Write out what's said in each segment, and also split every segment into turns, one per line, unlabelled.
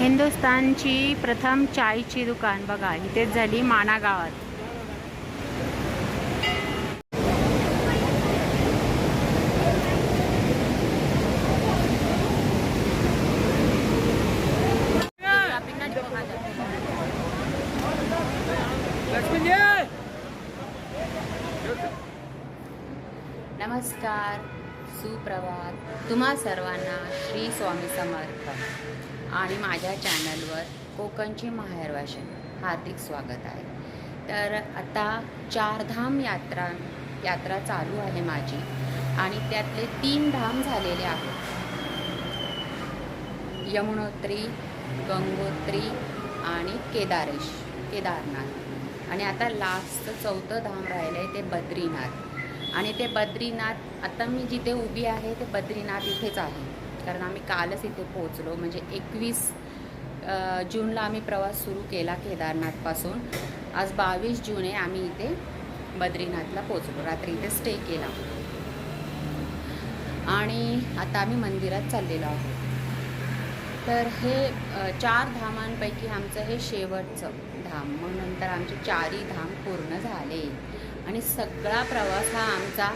हिंदुस्थानची प्रथम चायची दुकान. बघा इथेच झाली माना गावात नमस्कार सुप्रभात. तुम्हा सर्वांना श्री स्वामी समर्थ. आणि माझ्या चॅनलवर कोकणची माहेर हार्दिक स्वागत आहे. तर आता चारधाम यात्रा यात्रा चालू आहे माझी आणि त्यातले तीन धाम झालेले आहेत. यमुनोत्री गंगोत्री आणि केदारेश केदारनाथ. आणि आता लास्ट चौथं धाम राहिलं आहे ते बद्रीनाथ. आणि ते बद्रीनाथ आता मी जिथे उभी आहे ते बद्रीनाथ इथेच आहे. कारण आम्ही कालच इथे पोहोचलो. म्हणजे एकवीस जूनला आम्ही प्रवास सुरू केला केदारनाथपासून. आज बावीस जून आहे आम्ही इथे बद्रीनाथला पोचलो रात्री इथे स्टे केला. आणि आता आम्ही मंदिरात चाललेलो आहोत. तर हे चार धामांपैकी आमचं हे शेवटचं धाम. मग नंतर आमचे चारही धाम पूर्ण झाले. आणि सगळा प्रवास हा आमचा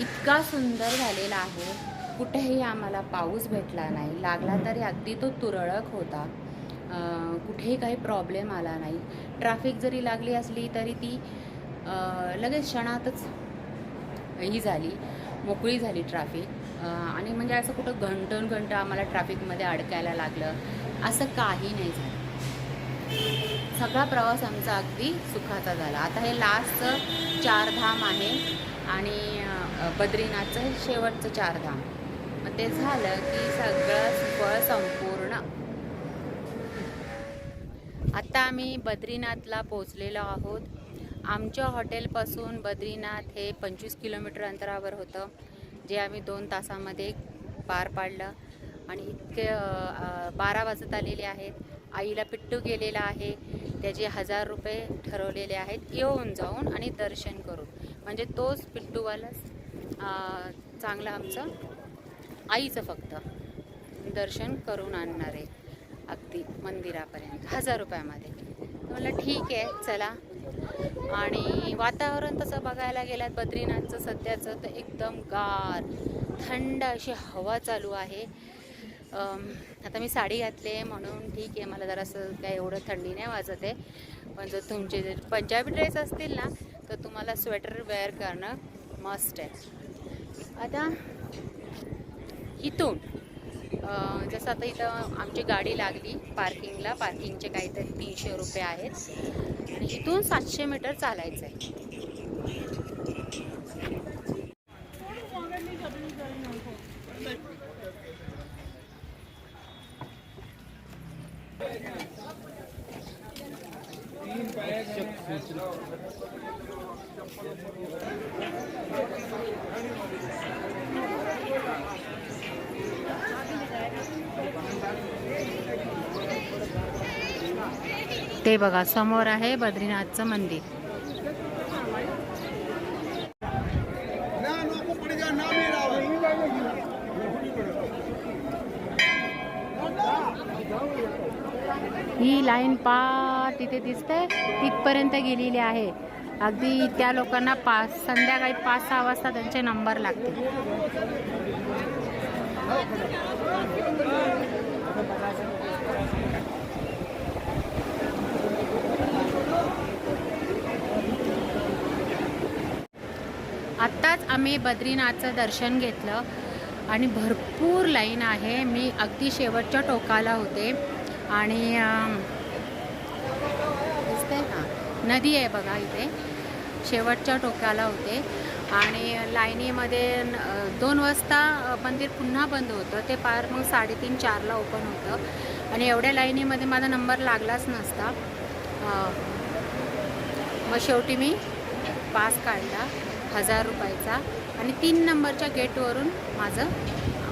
इतका सुंदर झालेला आहे. कुठेही आम्हाला पाऊस भेटला नाही. लागला तरी अगदी तो तुरळक होता. कुठेही काही प्रॉब्लेम आला नाही. ट्रॅफिक जरी लागली असली तरी ती लगेच क्षणातच ही झाली. मोकळी झाली ट्रॅफिक आणि म्हणजे असं कुठं घंटन घंट आम्हाला ट्रॅफिकमध्ये अडकायला लागलं. असं काही नाही झालं. सगळा प्रवास आमचा अगदी सुखाचा झाला. आता हे लास्टचं चारधाम आहे. आणि बद्रीनाथचं हे शेवटचं चारधाम मग ते झालं की सगळं फळ संपूर्ण. आता आम्ही बद्रीनाथला पोचलेलो आहोत. आमच्या हॉटेलपासून बद्रीनाथ हे पंचवीस किलोमीटर अंतरावर होतं जे आम्ही दोन तासामध्ये पार पाडलं. आणि इतके बारा वाजत आलेले आहेत. आईला पिट्टू गेलेला आहे. त्याचे हजार रुपये ठरवलेले आहेत. येऊन जाऊन आणि दर्शन करून. म्हणजे तोच पिट्टूवालाच चांगला चांगलं आमचं आईचं फक्त. दर्शन करून आणणार आहे. अगदी मंदिरापर्यंत. हजार रुपयामध्ये. म्हटलं ठीक आहे चला. आणि वातावरण तसं बघायला गेल्यात बद्रीनाथचं सध्याचं तर एकदम गार थंड अशी हवा चालू आहे. आता मी साडी घातली आहे म्हणून ठीक आहे मला जरासं काय एवढं थंडी नाही वाजत आहे. पण जर तुमचे जर पंजाबी ड्रेस असतील ना तर तुम्हाला स्वेटर वेअर करणं मस्ट आहे. आता इथून जसं आता इथं आमची गाडी लागली पार्किंगला पार्किंगचे काहीतरी तीनशे रुपये आहेत. आणि इथून सातशे मीटर चालायचं आहे ते बघा समोर आहे बद्रीनाथचं मंदिर. ही लाईन पा तिथे दिसते तिथपर्यंत गेलेली आहे. अगदी त्या लोकांना पाच संध्याकाळी पाच सहा वाजता त्यांचे नंबर लागतील. आत्ताच आम्ही बद्रीनाथचं दर्शन घेतलं आणि भरपूर लाईन आहे. मी अगदी शेवटच्या टोकाला होते. आणि दिसते ना? नदी आहे बघा इथे. शेवटच्या टोकाला होते. आणि लाईनीमध्ये दोन वाजता मंदिर पुन्हा बंद होतं. ते पार मग साडेतीन चारला ओपन होतं. आणि एवढ्या लाईनीमध्ये माझा नंबर लागलाच नसता. मग शेवटी मी पास काढला. हजार रुपयाचा आणि तीन नंबरच्या गेटवरून माझं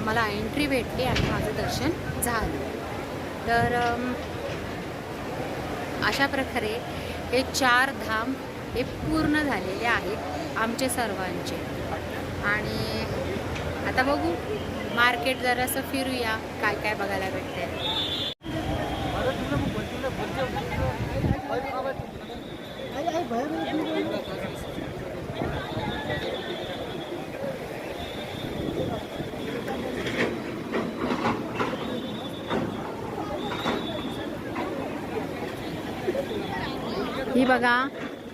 मला एंट्री भेटली आणि माझं दर्शन झालं तर अशा प्रकारे हे चार धाम हे पूर्ण झालेले आहेत आमचे सर्वांचे आणि आता बघू मार्केट जरासं फिरूया काय काय बघायला भेटते बघा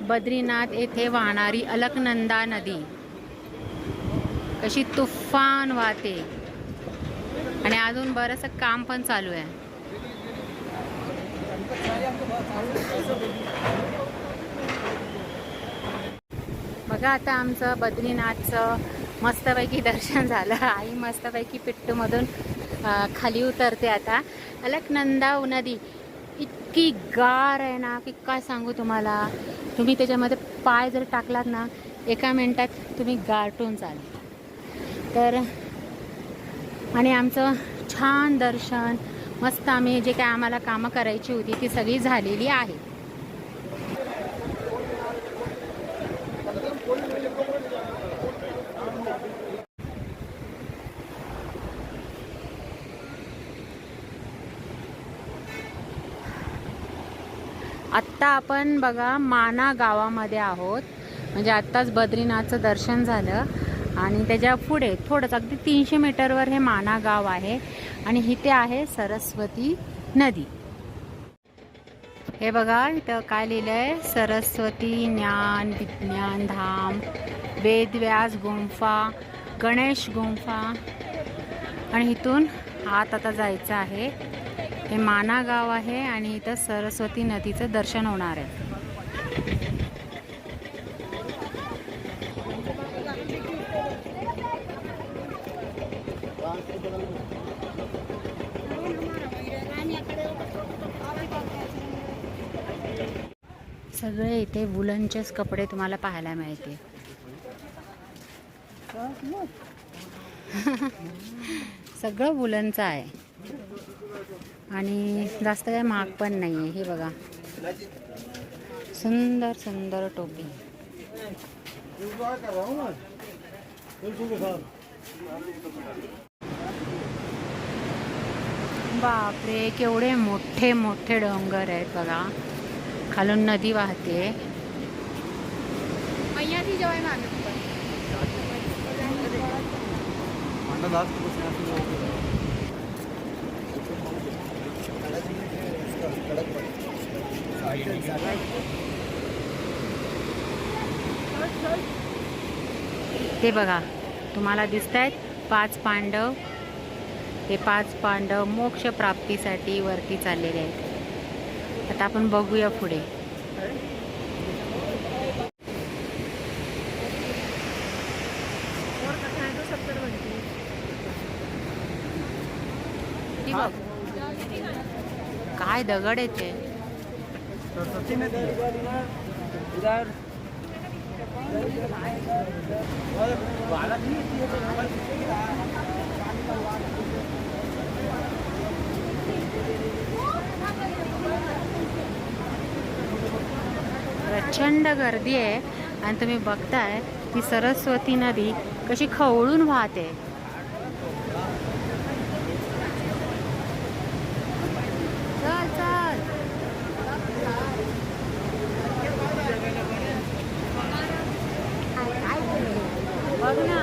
बद्रीनाथ येथे वाहणारी अलकनंदा नदी. कशी तुफान वाहते. आणि अजून बरंच काम पण चालू आहे. बघा आता आमचं बद्रीनाथचं मस्तपैकी दर्शन झालं. आई मस्तपैकी पिट्टूमधून खाली उतरते आता. अलकनंदा नदी. इतकी गार आहे ना की काय सांगू तुम्हाला? तुम्ही त्याच्यामध्ये पाय जर टाकलात ना एका मिनटात तुम्ही गारटून चाल तर आणि आमचं छान दर्शन मस्त आम्ही जे काय आम्हाला कामं करायची होती ती सगळी झालेली आहे. आत्ता आपण बघा माना गावामध्ये आहोत. म्हणजे आत्ताच बद्रीनाथचं दर्शन झालं. आणि त्याच्या पुढे थोडंच अगदी तीनशे मीटरवर हे माना गाव आहे. आणि इथे आहे सरस्वती नदी. हे बघा इथं काय लिहिलं आहे सरस्वती ज्ञान विज्ञान धाम वेदव्यास गुंफा गणेश गुंफा. आणि इथून आत आता जायचं आहे. हे माना गाव आहे आणि इथं सरस्वती नदीचं दर्शन होणार आहे. सगळे इथे वुलनचेच कपडे तुम्हाला पाहायला मिळते सगळं वुलनचं आहे. आणि जास्त काय महाग पण नाही आहे हे बघा. सुंदर सुंदर टोपी. बापरे केवढे मोठे मोठे डोंगर आहेत बघा. खालून नदी वाहते. ते बघा तुम्हाला दिसत आहेत पाच पांडव. ते पाच पांडव मोक्ष प्राप्तीसाठी वरती चाललेले आहेत. आता आपण बघूया पुढे. ती बघ. काय दगड येते प्रचंड गर्दी आहे. आणि तुम्ही बघताय ती सरस्वती नदी कशी खवळून वाहते चल चल बघ ना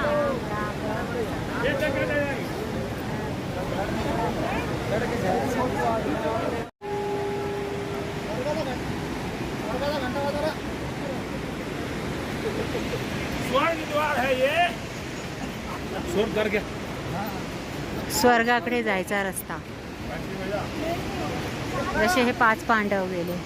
स्वर्ग द्वार है ये स्वर्ग कर गया
स्वर्गाकडे जायचा रस्ता. जसे हे पाच पांडव गेले.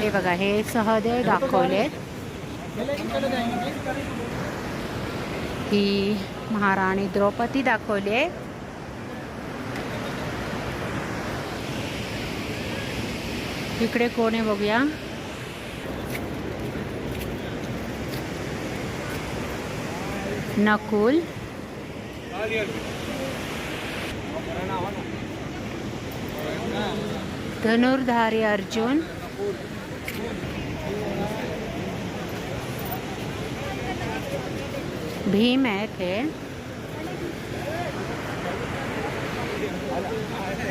हे बघा हे सहदेव दाखवले ही महाराणी द्रौपदी दाखवली इकडे कोण आहे बघूया. नकुल. धनुर्धारी अर्जुन. भीम आहेत हे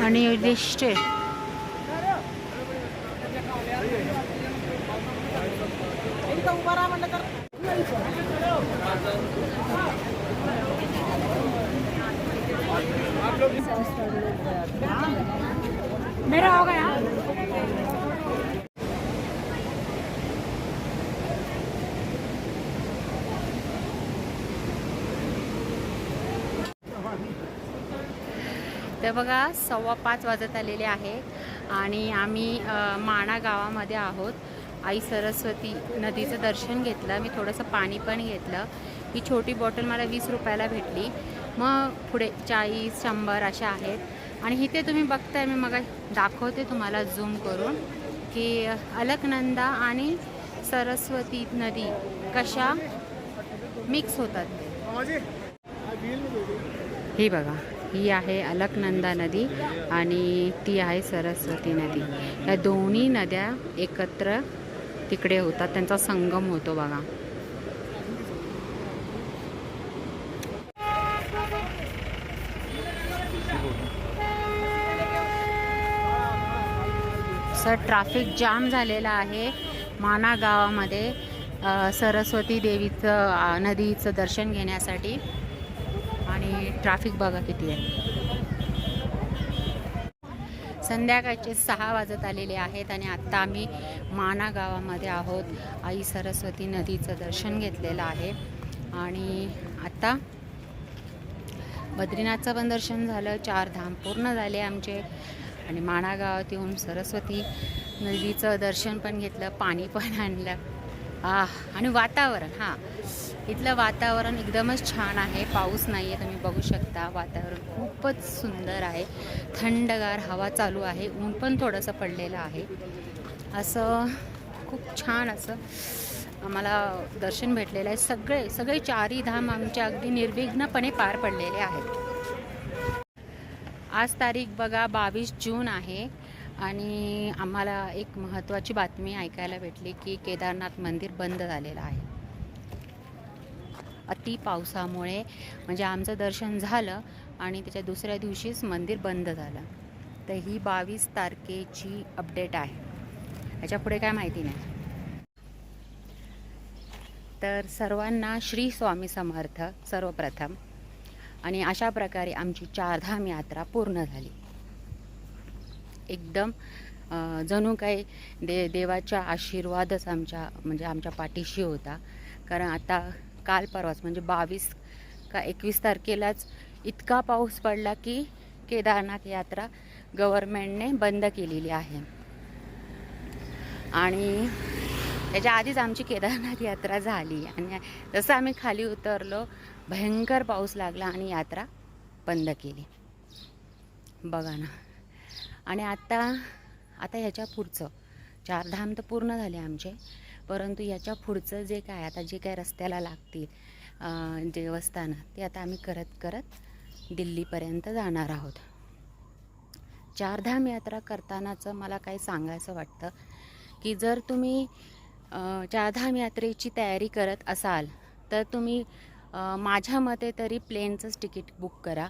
आणि युधिष्ठिर मेरा होगा तर बघा सव्वा पाच वाजत आलेले आहे आणि आम्ही माणा गावामध्ये आहोत. आई सरस्वती नदीचं दर्शन घेतलं. मी थोडंसं पाणी पण घेतलं. ही छोटी बॉटल मला वीस रुपयाला भेटली. मग पुढे चाळीस शंभर अशा आहेत. आणि इथे तुम्ही बघताय मी मग दाखवते तुम्हाला झूम करून की अलकनंदा आणि सरस्वती नदी कशा मिक्स होतात. ही बघा. ही आहे अलकनंदा नदी आणि ती आहे सरस्वती नदी. या दोन्ही नद्या एकत्र तिकडे होतात. त्यांचा संगम होतो बघा. सर ट्रॅफिक जाम झालेला आहे माना गावामध्ये सरस्वती देवीचं नदीचं दर्शन घेण्यासाठी. आणि ट्रॅफिक बघा किती आहे. संध्याकाळचे सहा वाजत आलेले आहेत आणि आत्ता आम्ही माना गावामध्ये आहोत. आई सरस्वती नदीचं दर्शन घेतलेलं आहे. आणि आत्ता बद्रीनाथचं पण दर्शन झालं. चार धाम पूर्ण झाले आमचे. आणि माणा गावात येऊन सरस्वती नदीचं दर्शन पण घेतलं. पाणी पण आणलं. आ आणि वातावरण हां. इथलं वातावरण एकदमच छान आहे पाऊस नाही आहे तुम्ही बघू शकता. वातावरण खूपच सुंदर आहे. थंडगार हवा चालू आहे ऊन पण थोडंसं पडलेलं आहे. असं खूप छान असं आम्हाला दर्शन भेटलेलं आहे. सगळे सगळे चारही धाम आमच्या अगदी निर्विघ्नपणे पार पडलेले आहेत. आज तारीख बघा बावीस जून आहे. आणि आम्हाला एक महत्त्वाची बातमी ऐकायला भेटली की केदारनाथ मंदिर बंद झालेलं आहे. अति पावसामुळे म्हणजे आमचं दर्शन झालं आणि त्याच्या दुसऱ्या दिवशीच मंदिर बंद झालं. तर ही बावीस तारखेची अपडेट आहे. याच्यापुढे काय माहिती नाही. तर सर्वांना श्री स्वामी समर्थ सर्वप्रथम. आणि अशा प्रकारे आमची चारधाम यात्रा पूर्ण झाली. एकदम जणू काही दे देवाच्या आशीर्वादच आमच्या म्हणजे आमच्या पाठीशी होता. कारण आता काल परवाच म्हणजे बावीस का एकवीस तारखेलाच इतका पाऊस पडला की केदारनाथ यात्रा गव्हर्मेंटने बंद केलेली आहे. आणि त्याच्या आधीच आमची केदारनाथ यात्रा झाली. आणि जसं आम्ही खाली उतरलो भयंकर पाऊस लागला आणि यात्रा बंद केली. बघा ना. आणि आता आता ह्याच्या पुढचं. चार धाम तर पूर्ण झाले आमचे परंतु याच्या पुढचं जे काय आता जे काय रस्त्याला लागतील देवस्थानं ते आता आम्ही करत करत दिल्लीपर्यंत जाणार आहोत. चारधाम यात्रा करतानाचं मला काही सांगायचं वाटतं की जर तुम्ही चारधाम यात्रेची तयारी करत असाल तर तुम्ही माझ्या मते तरी प्लेनचंच तिकीट बुक करा.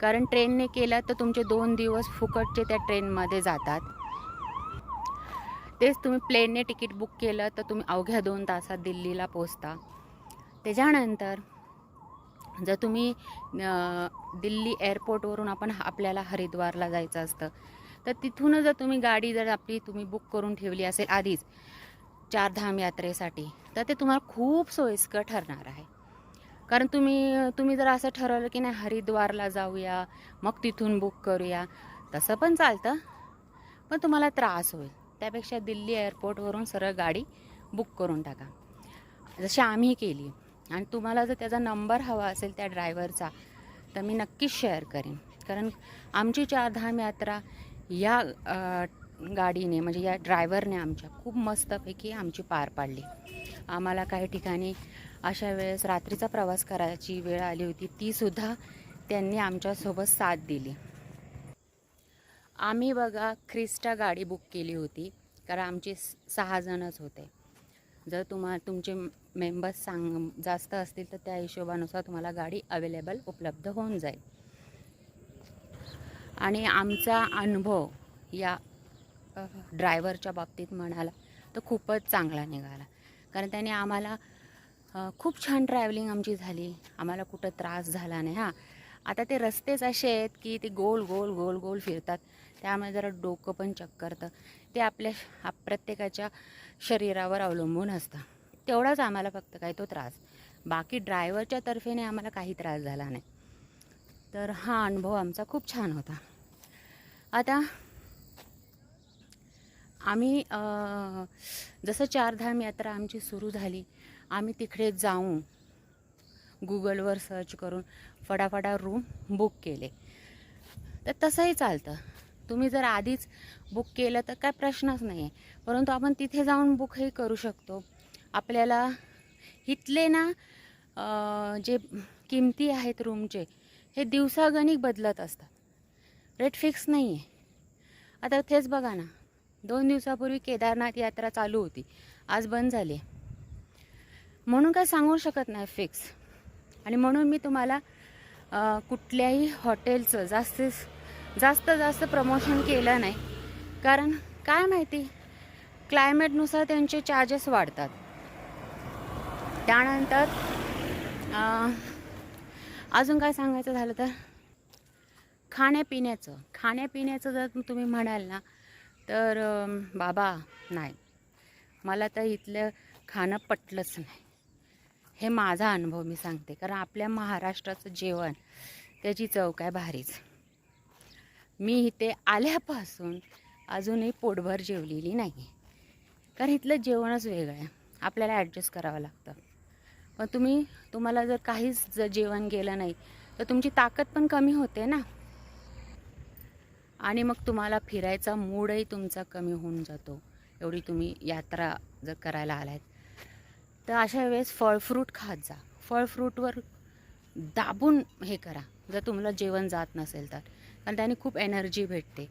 कारण ट्रेनने केलं तर तुमचे दोन दिवस फुकटचे त्या ट्रेनमध्ये जातात. तेच तुम्ही प्लेनने तिकीट बुक केलं तर तुम्ही अवघ्या दोन तासात दिल्लीला पोचता त्याच्यानंतर जर तुम्ही दिल्ली एअरपोर्टवरून आपण आपल्याला हरिद्वारला जायचं असतं तर तिथून जर तुम्ही गाडी जर आपली तुम्ही बुक करून ठेवली असेल आधीच चारधाम यात्रेसाठी तर ते तुम्हाला खूप सोयीस्कर ठरणार आहे. कारण तुम्ही तुम्ही जर असं ठरवलं की नाही हरिद्वारला जाऊया मग तिथून बुक करूया तसं पण चालतं. पण तुम्हाला त्रास होईल. त्यापेक्षा दिल्ली एअरपोर्टवरून सरळ गाडी बुक करून टाका. जशी आम्ही केली. आणि तुम्हाला जर त्याचा नंबर हवा असेल त्या ड्रायव्हरचा तर मी नक्कीच शेअर करेन. कारण आमची चारधाम यात्रा या गाडीने म्हणजे या ड्रायव्हरने आमच्या खूप मस्तपैकी आमची पार पाडली. आम्हाला काही ठिकाणी अशा वेळेस रात्रीचा प्रवास करायची वेळ आली होती तीसुद्धा त्यांनी आमच्यासोबत साथ दिली. आम्ही बघा ख्रिस्टा गाडी बुक केली होती कारण आमचे सहाजणच होते. जर तुम्हा तुमचे मेंबर्स सांग जास्त असतील तर त्या हिशोबानुसार तुम्हाला गाडी अवेलेबल उपलब्ध होऊन जाईल. आणि आमचा अनुभव या ड्रायव्हरच्या बाबतीत म्हणाला तर खूपच चांगला निघाला. कारण त्याने आम्हाला खूप छान ट्रॅव्हलिंग आमची झाली. आम्हाला कुठं त्रास झाला नाही हां. आता ते रस्तेच असे आहेत की ते गोल गोल गोल गोल फिरतात. त्यामुळे जरा डोकं पण चक्करतं. ते आपल्या प्रत्येकाच्या शरीरावर अवलंबून असतं. तेवढाच आम्हाला फक्त काय तो त्रास. बाकी ड्रायव्हरच्या तर्फेने आम्हाला काही त्रास झाला नाही. तर हा अनुभव आमचा खूप छान होता. आता आम्ही जसं चारधाम यात्रा आमची सुरू झाली आम्ही तिकडे जाऊन गुगलवर सर्च करून फटाफटा रूम बुक केले. तर तसंही चालतं. तुम्ही जर आधीच बुक केलं तर काय प्रश्नच नाही आहे परंतु आपण तिथे जाऊन बुकही करू शकतो. आपल्याला इथले ना जे किमती आहेत रूमचे हे दिवसागणिक बदलत असतात. रेट फिक्स नाही आहे आता तेच बघा ना. दोन दिवसापूर्वी केदारनाथ यात्रा चालू होती. आज बंद झाली आहे. म्हणून काय सांगू शकत नाही फिक्स आणि म्हणून मी तुम्हाला कुठल्याही हॉटेलचं जास्तीत जास्त जास्त प्रमोशन केलं नाही. कारण काय माहिती? क्लायमेटनुसार त्यांचे चार्जेस वाढतात. त्यानंतर अजून काय सांगायचं झालं तर खाण्यापिण्याचं. खाण्यापिण्याचं जर तुम्ही म्हणाल ना तर बाबा नाही. मला तर इथलं खाणं पटलंच नाही. हे माझा अनुभव मी सांगते. कारण आपल्या महाराष्ट्राचं जेवण त्याची चव काय भारीच. मी इथे आल्यापासून अजूनही पोटभर जेवलेली नाही कारण इथलं जेवणच वेगळं आहे. आपल्याला ॲडजस्ट करावं लागतं. पण तुम्ही तुम्हाला जर काहीच जर जेवण गेलं नाही तर तुमची ताकद पण कमी होते ना. आणि मग तुम्हाला फिरायचा मूडही तुमचा कमी होऊन जातो. एवढी तुम्ही यात्रा जर करायला आलात तर अशा वेळेस फळफ्रूट खात जा. फळफ्रूटवर दाबून हे करा. जर तुम्हाला जेवण जात नसेल तर. कारण त्याने खूप एनर्जी भेटते.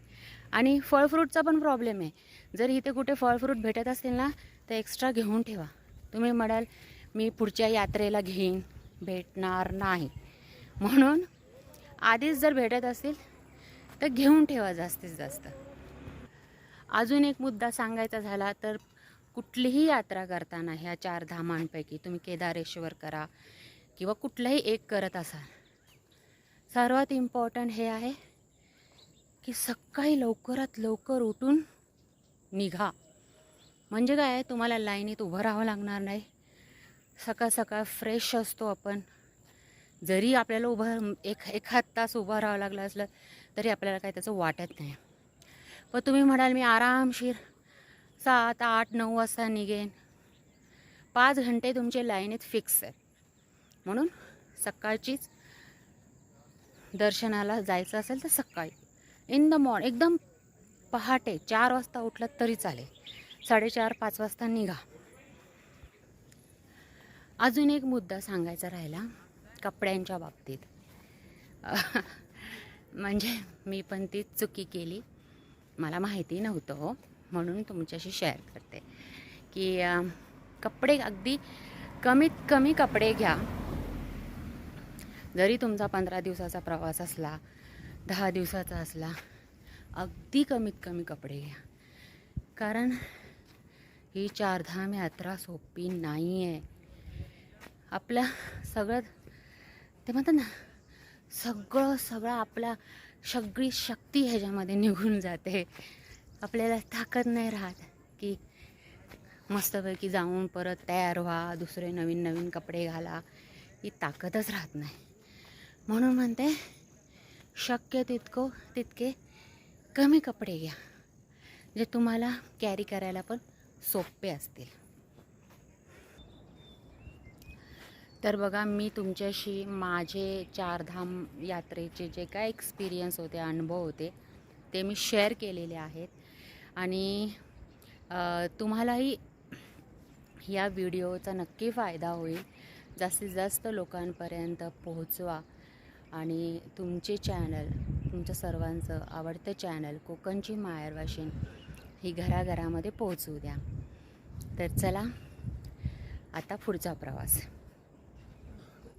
आणि फळफ्रूटचा पण प्रॉब्लेम आहे. जर इथे कुठे फळफ्रूट भेटत असतील ना तर एक्स्ट्रा घेऊन ठेवा. तुम्ही म्हणाल मी पुढच्या यात्रेला घेईन. भेटणार नाही. म्हणून आधीच जर भेटत असतील तर घेऊन ठेवा जास्तीत जास्त. अजून एक मुद्दा सांगायचा झाला तर कुठलीही यात्रा करताना ह्या चार धामांपैकी तुम्ही केदारेश्वर करा किंवा कुठलंही एक करत असाल. सर्वात इम्पॉर्टंट हे आहे की सकाळी लवकरात लवकर उठून निघा. म्हणजे काय? तुम्हाला लाईनीत उभं राहावं लागणार नाही. सकाळ सकाळ फ्रेश असतो आपण. जरी आपल्याला उभं एक एखाद तास उभं राहावं लागलं असलं तरी आपल्याला काही त्याचं वाटत नाही. पण तुम्ही म्हणाल मी आरामशीर सात आठ नऊ वाजता निघेन. पाच घंटे तुमचे लाईनीत फिक्स आहे म्हणून सकाळचीच दर्शनाला जायचं असेल तर सकाळी. इन द मॉर्न एकदम पहाटे चार वाजता उठलात तरी चालेल. साडेचार पाच वाजता निघा. अजून एक मुद्दा सांगायचा राहिला कपड्यांच्या बाबतीत. म्हणजे मी पण ती चुकी केली. मला माहिती नव्हतं हो. म्हणून तुमच्याशी शेअर करते. की कपडे अगदी कमीत कमी कपडे घ्या. जरी तुमचा पंधरा दिवसाचा प्रवास असला दहा दिवसाचा असला अगदी कमीत कमी कपडे घ्या. कारण ही चारधाम यात्रा सोपी नाही आहे आपलं सगळं ते म्हणतात ना सगळं सगळं आपला सगळी शक्ती ह्याच्यामध्ये निघून जाते. आपल्याला ताकद नाही राहत की मस्तपैकी जाऊन परत तयार व्हा दुसरे नवीन नवीन कपडे घाला. ही ताकदच राहत नाही. म्हणून म्हणते शक्य तितकं तितके कमी कपडे घ्या जे तुम्हाला कॅरी करायला पण सोपे असतील. तर बघा मी तुमच्याशी माझे चारधाम यात्रेचे जे काय एक्सपिरियन्स होते अनुभव होते ते मी शेअर केलेले आहेत. आणि तुम्हालाही या व्हिडिओचा नक्की फायदा होईल. जास्तीत जास्त लोकांपर्यंत पोहोचवा आणि तुमचे चॅनल तुमच्या सर्वांचं आवडतं चॅनल कोकणची मायरवाशीन ही घराघरामध्ये पोहोचवू द्या. तर चला आता पुढचा प्रवास.